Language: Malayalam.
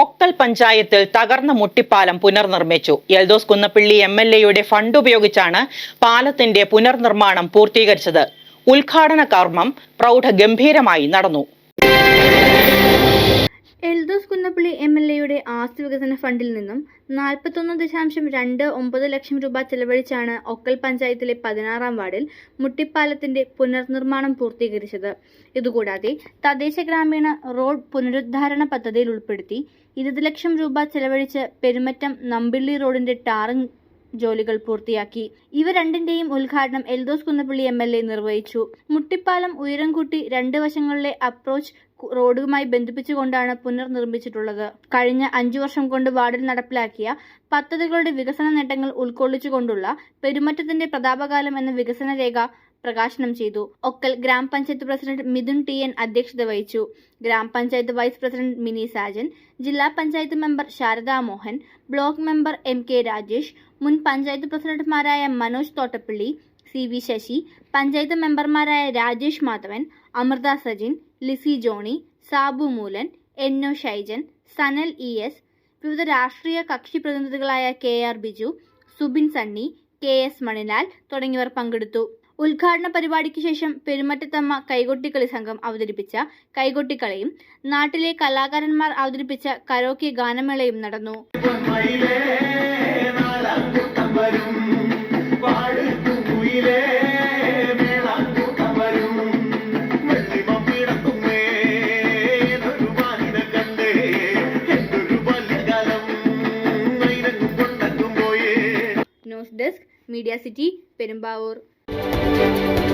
ഒക്കൽ പഞ്ചായത്തിൽ തകർന്ന മുട്ടിപ്പാലം പുനർനിർമ്മിച്ചു. എൽദോസ് കുന്നപ്പിള്ളി എം എൽ എയുടെ ഫണ്ട് ഉപയോഗിച്ചാണ് പാലത്തിന്റെ പുനർനിർമ്മാണം പൂർത്തീകരിച്ചത്. ഉദ്ഘാടന കർമ്മം പ്രൗഢഗംഭീരമായി നടന്നു. എൽദോസ് കുന്നപ്പള്ളി എം എൽ എയുടെ ആസ്തി വികസന ഫണ്ടിൽ നിന്നും നാൽപ്പത്തൊന്ന് ദശാംശം രണ്ട് ഒമ്പത് ലക്ഷം രൂപ ചെലവഴിച്ചാണ് ഒക്കൽ പഞ്ചായത്തിലെ പതിനാറാം വാർഡിൽ മുട്ടിപ്പാലത്തിന്റെ പുനർനിർമ്മാണം പൂർത്തീകരിച്ചത്. ഇതുകൂടാതെ തദ്ദേശ ഗ്രാമീണ റോഡ് പുനരുദ്ധാരണ പദ്ധതിയിൽ ഉൾപ്പെടുത്തി ഇരുപത് ലക്ഷം രൂപ ചെലവഴിച്ച് പെരുമറ്റം നമ്പിള്ളി റോഡിന്റെ ടാറിംഗ് ജോലികൾ പൂർത്തിയാക്കി. ഇവ രണ്ടിന്റെയും ഉദ്ഘാടനം Eldhose Kunnappally M L A നിർവഹിച്ചു. മുട്ടിപ്പാലം ഉയരം രണ്ട് വശങ്ങളിലെ അപ്രോച്ച് റോഡുമായി ബന്ധിപ്പിച്ചുകൊണ്ടാണ് പുനർനിർമ്മിച്ചിട്ടുള്ളത്. കഴിഞ്ഞ അഞ്ചു വർഷം കൊണ്ട് വാർഡിൽ നടപ്പിലാക്കിയ പദ്ധതികളുടെ വികസന നേട്ടങ്ങൾ ഉൾക്കൊള്ളിച്ചുകൊണ്ടുള്ള പെരുമറ്റത്തിന്റെ പ്രതാപകാലം എന്ന വികസന രേഖ പ്രകാശനം ചെയ്തു. ഒക്കൽ ഗ്രാമപഞ്ചായത്ത് പ്രസിഡന്റ് മിഥുൻ ടി എൻ അധ്യക്ഷത വഹിച്ചു. ഗ്രാമപഞ്ചായത്ത് വൈസ് പ്രസിഡന്റ് മിനി സാജൻ ജില്ലാ panchayat member Sharada Mohan block member M K Rajesh മുൻ പഞ്ചായത്ത് പ്രസിഡന്റുമാരായ മനോജ് തോട്ടപ്പള്ളി സി വി ശശി പഞ്ചായത്ത് മെമ്പർമാരായ Rajesh Madhavan Amrutha Sajin Lissy Johny Sabu Moolan N O Shaijan Sanal E S വിവിധ രാഷ്ട്രീയ കക്ഷി പ്രതിനിധികളായ K R Biju Subin Sunny K S Manilal തുടങ്ങിയവർ പങ്കെടുത്തു. ഉദ്ഘാടന പരിപാടിക്ക് ശേഷം പെരുമറ്റത്തമ്മ കൈകൊട്ടിക്കളി സംഘം അവതരിപ്പിച്ച കൈകൊട്ടിക്കളിയും നാട്ടിലെ കലാകാരന്മാർ അവതരിപ്പിച്ച കരോക്കെ ഗാനമേളയും നടന്നു. News desk media city Perumbavoor. Thank you.